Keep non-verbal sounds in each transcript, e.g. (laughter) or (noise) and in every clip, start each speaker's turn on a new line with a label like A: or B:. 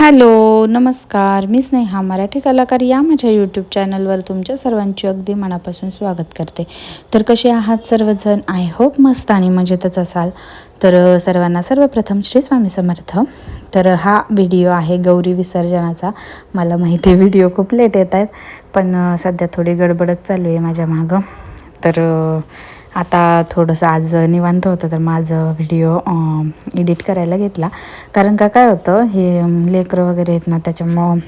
A: Hello नमस्कार. मी स्नेहा मराठी कलाकार या माझ्या यूट्यूब चॅनलवर तुमच्या सर्वांची अगदी मनापासून स्वागत करते. तर कसे आहात सर्वजण? आय होप मस्त आणि मजेतच असाल. तर सर्वांना सर्वप्रथम श्री स्वामी समर्थ. तर हा व्हिडिओ आहे गौरी विसर्जनाचा. मला माहिती आहे व्हिडिओ खूप लेट येत आहेत पण सध्या थोडी गडबडच चालू आहे माझ्या मागं. तर आता थोडंसं आज निवांत होतं तर माझं व्हिडिओ एडिट करायला घेतला. कारण का काय होतं हे लेकरं वगैरे आहेत ना त्याच्यामुळं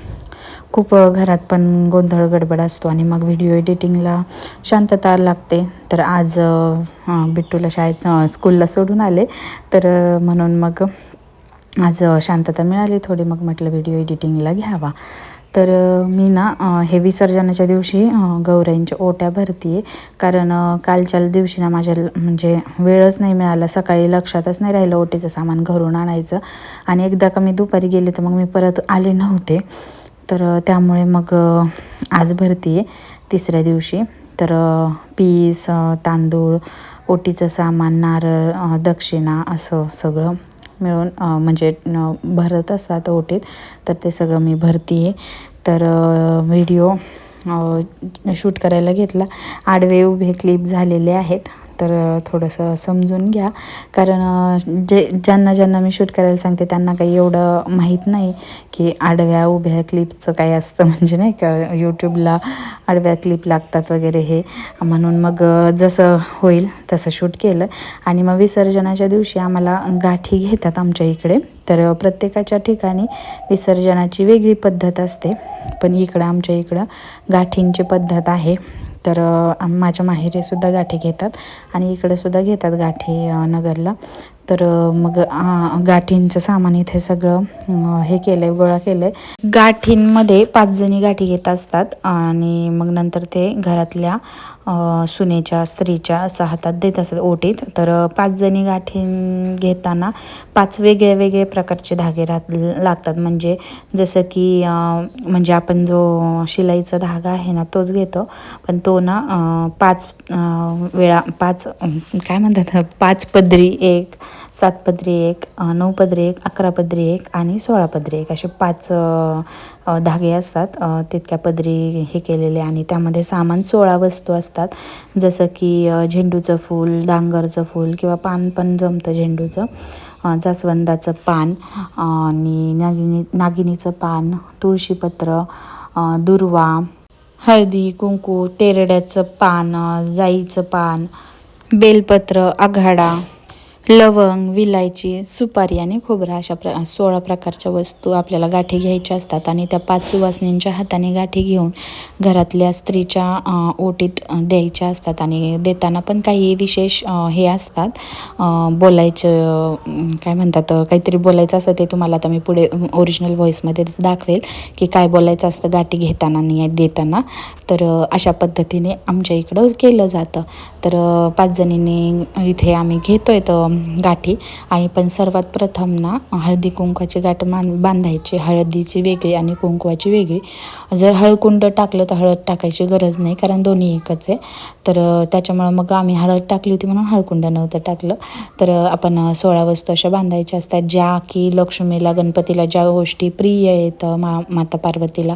A: खूप घरात पण गोंधळ गडबड असतो आणि मग व्हिडिओ एडिटिंगला शांतता लागते. तर आज बिट्टूला शाळेत स्कूलला सोडून आले. तर म्हणून मग आज शांतता मिळाली थोडी. मग म्हटलं व्हिडिओ एडिटिंगला घ्यावा. तर मी ना हे विसर्जनाच्या दिवशी गौराईंच्या ओट्या भरते आहे कारण कालच्या दिवशी ना माझ्या म्हणजे वेळच नाही मिळाला. सकाळी लक्षातच नाही राहिलं ओटीचं सामान घरून आणायचं. आणि एकदा का मी दुपारी गेले तर मग मी परत आले नव्हते. तर त्यामुळे मग आज भरती आहे तिसऱ्या दिवशी. तर पीस तांदूळ ओटीचं सामान नारळ दक्षिणा असं सगळं मिळून म्हणजे भरत असतात ओटीत तर ते सगळं मी भरती आहे तर व्हिडिओ शूट करायला घेतला. आडवे उभे क्लिप झालेले आहेत. तर थोडंसं समजून घ्या. कारण जे ज्यांना ज्यांना मी शूट करायला सांगते त्यांना काही एवढं माहीत नाही की आडव्या उभ्या क्लिपचं काय असतं. (laughs) म्हणजे नाही का यूट्यूबला आडव्या क्लिप लागतात वगैरे हे. म्हणून मग जसं होईल तसं शूट केलं. आणि मग विसर्जनाच्या दिवशी आम्हाला गाठी घेतात आमच्या इकडे. तर प्रत्येकाच्या ठिकाणी विसर्जनाची वेगळी पद्धत असते. पण इकडं आमच्या इकडं गाठींची पद्धत आहे. तर माझ्या माहेरीसुद्धा गाठी घेतात आणि इकडंसुद्धा घेतात गाठी नगरला. तर मग गाठींचं सामान इथे सगळं हे केलं आहे गोळा केलं आहे गाठींमध्ये पाचजणी गाठी घेत असतात आणि मग नंतर ते घरातल्या सुनेच्या स्त्रीच्या असं हातात देत असतात ओटीत. तर पाच जणी गाठी घेताना पाच वेगळे वेगळे प्रकारचे धागे राहत लागतात. म्हणजे जसं की म्हणजे आपण जो शिलाईचा धागा आहे ना तोच घेतो. पण तो ना पाच वेळा पाच काय म्हणतात पाच पदरी एक सात पदरी एक नऊ पदरी एक अकरा पदरी एक आणि सोळा पदरी एक असे पाच धागे असतात. तितक्या पदरी हे केलेले आणि त्यामध्ये सामान सोळा वस्तू असतात. जसं की झेंडूचं फूल डांगरचं फूल किंवा पान पण जमतं झेंडूचं. जास्वंदाचं पान आणि नागिनी नागिनीचं पान तुळशीपत्र दुर्वा हळदी कुंकू तेरड्याचं पान जाईचं पान बेलपत्र आघाडा लवंग विलायची सुपारी आणि खोबरा अशा प्र सोळा प्रकारच्या वस्तू आपल्याला गाठी घ्यायच्या असतात आणि त्या पाच सुवासनींच्या हाताने गाठी घेऊन घरातल्या स्त्रीच्या ओटीत द्यायच्या असतात आणि देताना पण काही विशेष हे असतात. बोलायचं काय म्हणतात काहीतरी बोलायचं असतं ते तुम्हाला आता मी पुढे ओरिजिनल व्हॉईसमध्येच दाखवेल की काय बोलायचं असतं गाठी घेताना आणि देताना. तर अशा पद्धतीने आमच्या इकडं केलं जातं. तर पाच जणींनी इथे आम्ही घेतो आहे तर गाठी. आणि पण सर्वात प्रथम ना हळदी कुंकवाची गाठ मान बांधायची. हळदीची वेगळी आणि कुंकवाची वेगळी. जर हळकुंड टाकलं तर हळद टाकायची गरज नाही कारण दोन्ही एकच आहे. तर त्याच्यामुळं मग आम्ही हळद टाकली होती म्हणून हळकुंड नव्हतं टाकलं. तर आपण सोळा वस्तू अशा बांधायच्या असतात. ज्या की लक्ष्मीला गणपतीला ज्या गोष्टी प्रिय आहेत मा माता पार्वतीला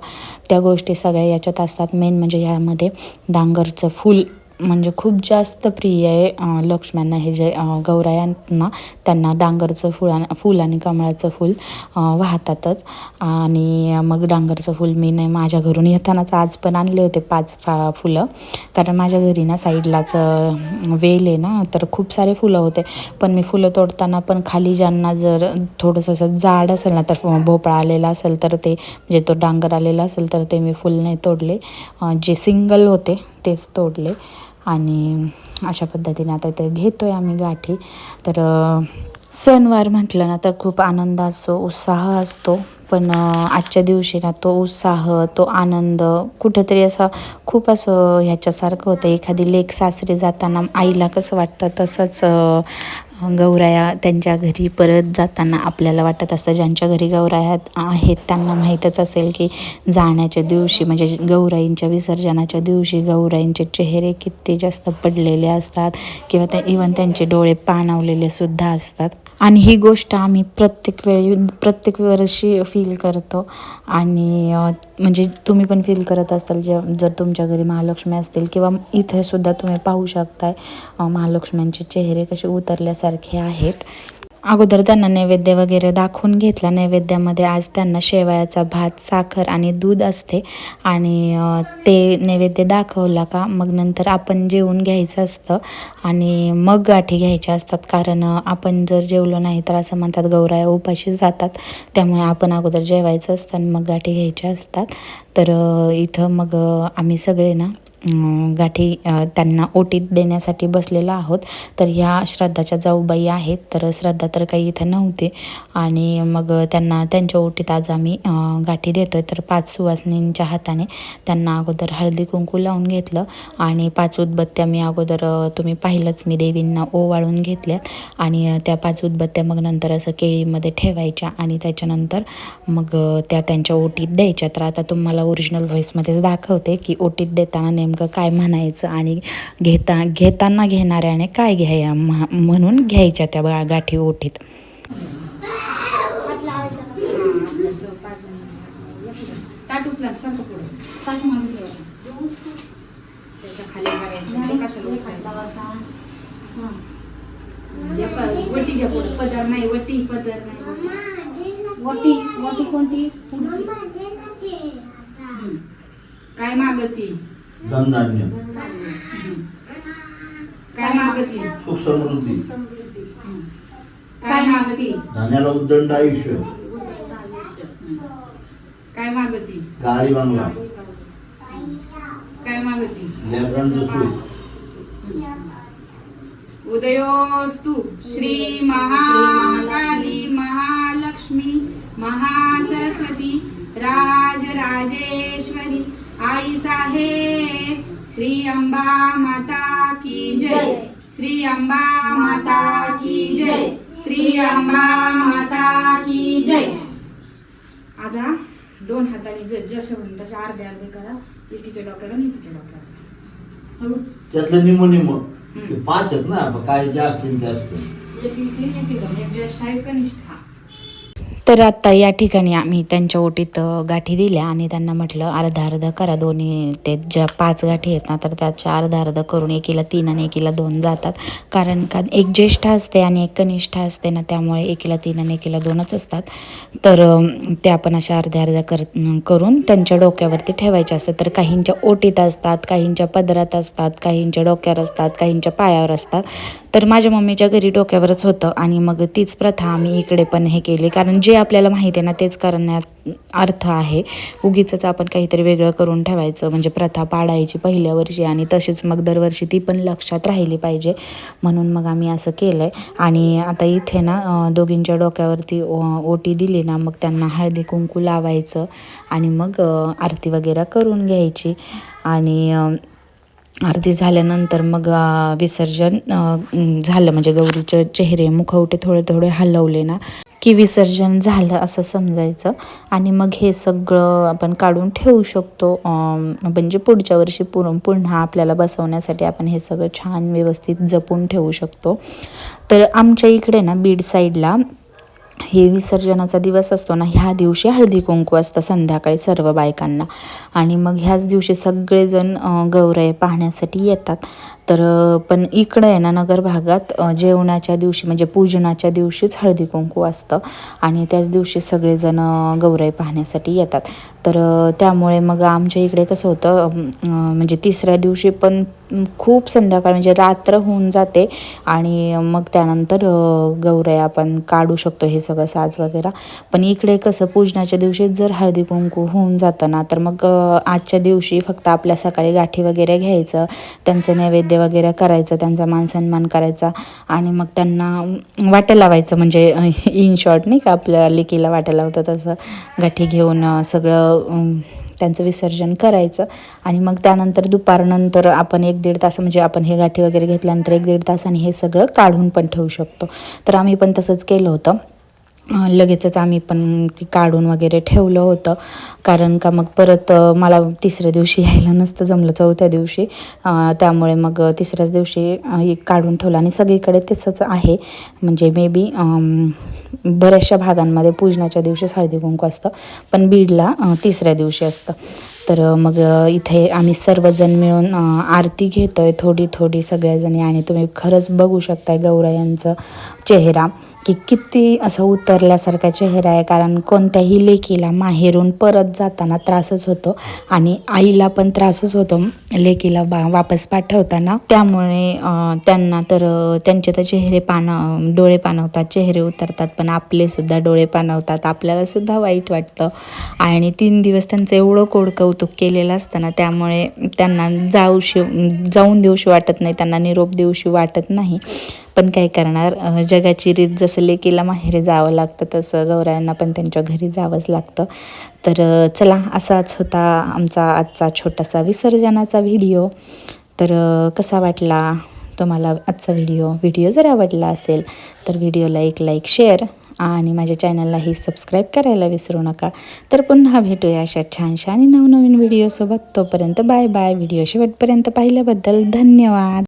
A: त्या गोष्टी सगळ्या याच्यात असतात. मेन म्हणजे यामध्ये डांगरचं फूल म्हणजे खूप जास्त प्रिय आहे लक्ष्म्यांना हे जे गौरायांना त्यांना डांगरचं फुला फूल आणि कमळाचं फूल वाहतातच. आणि मग डांगरचं फूल मी नाही माझ्या घरून येतानाच आज पण आणले होते पाच फा फुलं. कारण माझ्या घरी ना साईडलाच वेल आहे ना तर खूप सारे फुलं होते. पण मी फुलं तोडताना पण खाली ज्यांना जर थोडंसं असं जाड असेल ना तर भोपळा आलेला असेल तर ते म्हणजे तो डांगर आलेला असेल तर ते मी फुल नाही तोडले. जे सिंगल होते तेच तोडले. आणि अशा पद्धतीने आता ते घेतो आहे आम्ही गाठी. तर सणवार म्हटलं ना तर खूप आनंद असतो उत्साह असतो. पण आजच्या दिवशी ना तो उत्साह तो आनंद कुठेतरी असा खूप असं ह्याच्यासारखं होतं. एखादी लेख सासरी जाताना आईला कसं वाटतं तसंच गौराया त्यांच्या घरी परत जाताना आपल्याला वाटत असतं ज्यांच्या घरी गौराया आहेत त्यांना माहीतच असेल की जाण्याच्या दिवशी म्हणजे गौराईंच्या विसर्जनाच्या दिवशी गौराईंचे चेहरे किती जास्त पडलेले असतात किंवा त्या इवन त्यांचे डोळे पाणावलेले सुद्धा असतात. आणि ही गोष्ट आम्ही प्रत्येक वेळी प्रत्येक वर्षी फील करतो. आणि म्हणजे तुम्ही पण फील करत असाल जे जर तुमच्या घरी महालक्ष्मी असतील किंवा इथे सुद्धा तुम्ही पाहू शकताय महालक्ष्म्यांचे चेहरे कसे उतरल्यासारखे आहेत. अगोदर त्यांना नैवेद्य वगैरे दाखवून घेतला. नैवेद्यामध्ये आज त्यांना शेवयाचा भात साखर आणि दूध असते. आणि ते नैवेद्य दाखवला का मग नंतर आपण जेवून घ्यायचं असतं. आणि मग गाठी घ्यायच्या असतात. कारण आपण जर जेवलो नाही तर असं म्हणतात गौराया उपाशी जातात. त्यामुळे आपण अगोदर जेवायचं असतं आणि मग गाठी घ्यायच्या असतात. तर इथं मग आम्ही सगळे ना गाठी त्यांना ओटीत देण्यासाठी बसलेला आहोत. तर ह्या श्रद्धाच्या जाऊबाई आहेत. तर श्रद्धा तर काही इथं नव्हते. आणि मग त्यांना त्यांच्या ओटीत आज आम्ही गाठी गाठी आहे तर पाच सुवासनींच्या हाताने त्यांना अगोदर हळदी कुंकू लावून घेतलं. आणि पाच उदबत्त्या मी अगोदर तुम्ही पाहिलंच. मी देवींना ओवाळून घेतल्यात. आणि त्या पाच उदबत्त्या मग नंतर असं केळीमध्ये ठेवायच्या. आणि त्याच्यानंतर मग त्या त्यांच्या ओटीत द्यायच्या. तर आता तुम्हाला ओरिजिनल व्हॉईसमध्येच दाखवते की ओटीत देताना नेमकं काय म्हणायचं आणि घेता घेताना घेणाऱ्याने काय घ्याय म्ह- म्हणून घ्यायच्या त्या गाठी ओटीत.
B: ताट उचला सारखं पुढं. ताट मारून ठेवा. त्याच्याखाली बघायचं ते कशाला उचलायचं? हां. या प- वटी घ्या पुढं. पदर नाही वटी पदर नाही. वटी वटी कोणती? पुढची. हं. काय मागती
C: धनधान्य.
B: काय मागती
C: सुख समृद्धी.
B: काय मागती
C: धान्याला उद्दंड आयुष्य.
B: काय मागती
C: गाडी बांगला.
B: काय मागती
C: लेकरांचं सुख.
B: उदयोस्तु श्री महाकाली महालक्ष्मी महासरस्वती राजराजेश्वरी आई साहेब श्री अंबा माता की जय. श्री अंबा माता की जय. श्री अंबा माता की जय. आता दोन हाताने ज- जसे म्हणून तसे अर्धे अर्धे करा. एकीच्या डोक्याला आणि एकीच्या डोक्याला हळूच.
C: त्यातलं निम निम ते पाच आहेत ना काय जे असतील ते असतील.
B: एक ज्येष्ठ आहे कनिष्ठ हा.
A: तर आत्ता या ठिकाणी आम्ही त्यांच्या ओटीत गाठी दिल्या आणि त्यांना म्हटलं अर्धा अर्धा करा दोन्ही. ते ज्या पाच गाठी आहेत ना तर त्याच्या अर्धा अर्धा करून एकीला तीन आणि एकीला दोन जातात. कारण का एक ज्येष्ठ असते आणि एक कनिष्ठ असते ना त्यामुळे एकीला तीन आणि एकीला दोनच असतात. तर ते आपण अशा अर्ध्या अर्ध्या कर करून त्यांच्या डोक्यावरती ठेवायच्या असतात. तर काहींच्या ओटीत असतात काहींच्या पदरात असतात काहींच्या डोक्यावर असतात काहींच्या पायावर असतात. तर माझ्या मम्मीच्या घरी डोक्यावरच होतं आणि मग तीच प्रथा आम्ही इकडे पण हे केली. कारण जे आपल्याला माहिती आहे ना तेच करण्यात अर्थ आहे. उगीच आपण काहीतरी वेगळं करून ठेवायचं. म्हणजे प्रथा पाडायची पहिल्या वर्षी आणि तशीच मग दरवर्षी ती पण लक्षात राहिली पाहिजे. म्हणून मग आम्ही असं केलं आहे आणि आता इथे ना दोघींच्या डोक्यावरती ओ- ओटी दिली ना मग त्यांना हळदी कुंकू लावायचं आणि मग आरती वगैरे करून घ्यायची. आणि आरती झाल्यानंतर मग विसर्जन झालं. म्हणजे गौरीचे चेहरे मुखवटे थोडे थोडे हलवले ना की विसर्जन झालं असं समजायचं. आणि मग हे सगळं आपण काढून ठेवू शकतो. म्हणजे पुढच्या वर्षी पुर पुन्हा आपल्याला बसवण्यासाठी आपण हे सगळं छान व्यवस्थित जपून ठेवू शकतो. तर आमच्या इकडे ना बीड साईडला हे विसर्जनाचा दिवस असतो ना ह्या दिवशी हळदी कुंकू असतं संध्याकाळी सर्व बायकांना. आणि मग ह्याच दिवशी सगळेजण गौरय पाहण्यासाठी येतात. तर पण इकडं आहे ना नगर भागात जेवणाच्या दिवशी म्हणजे पूजनाच्या दिवशीच हळदी कुंकू असतं. आणि त्याच दिवशी सगळेजण गौरय पाहण्यासाठी येतात. तर त्यामुळे मग आमच्या इकडे कसं होतं म्हणजे तिसऱ्या दिवशी पण खूप संध्याकाळ म्हणजे रात्र होऊन जाते आणि मग त्यानंतर गौरया आपण काढू शकतो हे सगळं साज वगैरे. पण इकडे कसं पूजनाच्या दिवशी जर हळदी कुंकू होऊन जातं ना तर मग आजच्या दिवशी फक्त आपल्या सकाळी गाठी वगैरे घ्यायचं त्यांचं नैवेद्य वगैरे करायचं त्यांचा मान सन्मान करायचा आणि मग त्यांना वाट्या लावायचं. म्हणजे इन शॉर्ट नाही का आपल्या लेकीला वाट्या लावतं तसं गाठी घेऊन सगळं त्यांचं विसर्जन करायचं. आणि मग त्यानंतर दुपारनंतर आपण एक दीड तास म्हणजे आपण हे गाठी वगैरे घेतल्यानंतर एक दीड तासाने हे सगळं काढून पण ठेवू शकतो. तर आम्ही पण तसंच केलं होतं. लगेचच आम्ही पण ती काढून वगैरे ठेवलं होतं. कारण का मग परत मला तिसऱ्या दिवशी यायला नसतं जमलं चौथ्या दिवशी. त्यामुळे मग तिसऱ्याच दिवशी एक काढून ठेवलं. आणि सगळीकडे तसंच आहे. म्हणजे मे बी बऱ्याचशा भागांमध्ये पूजनाच्या दिवशी हळदी कुंकू असतं पण बीडला तिसऱ्या दिवशी असतं. तर मग इथे आम्ही सर्वजण मिळून आरती आरती घेतोय. थोडी थोडी सगळ्याजणी. आणि तुम्ही खरंच बघू शकताय गौरायांचं चेहरा. की किती असं उतरल्यासारखा चेहरा आहे कारण कोणत्याही लेकीला माहेरून परत जाताना त्रासच होतो आणि आईला पण त्रासच होतो. लेकीला बा वापस पाठवताना. त्यामुळे त्यांना तर त्यांचे तर चेहरे पान डोळे पाणवतात चेहरे उतरतात पण आपले सुद्धा डोळे पाणवतात आपल्याला सुद्धा वाईट वाटतं. आणि तीन दिवस त्यांचं एवढं कोड कौतुक केलेलं असतं ना त्यामुळे त्यांना जाऊशी जाऊन देऊशी वाटत नाही त्यांना निरोप देऊशी वाटत नाही. पण काय करणार? जगाची रीत जसं लेकीला माहेरी जावं लागतं तसं गौरायांना पण त्यांच्या घरी जावंच लागतं. तर चला असाच होता आमचा आजचा छोटासा विसर्जनाचा व्हिडिओ. तर कसा वाटला तुम्हाला आजचा व्हिडिओ? व्हिडिओ जर आवडला असेल तर व्हिडिओला एक लाईक शेअर आणि माझ्या चॅनललाही सबस्क्राईब करायला विसरू नका. तर पुन्हा भेटूया अशा छानशा आणि नवनवीन व्हिडिओसोबत. तोपर्यंत बाय बाय. व्हिडिओ शेवटपर्यंत पाहिल्याबद्दल धन्यवाद.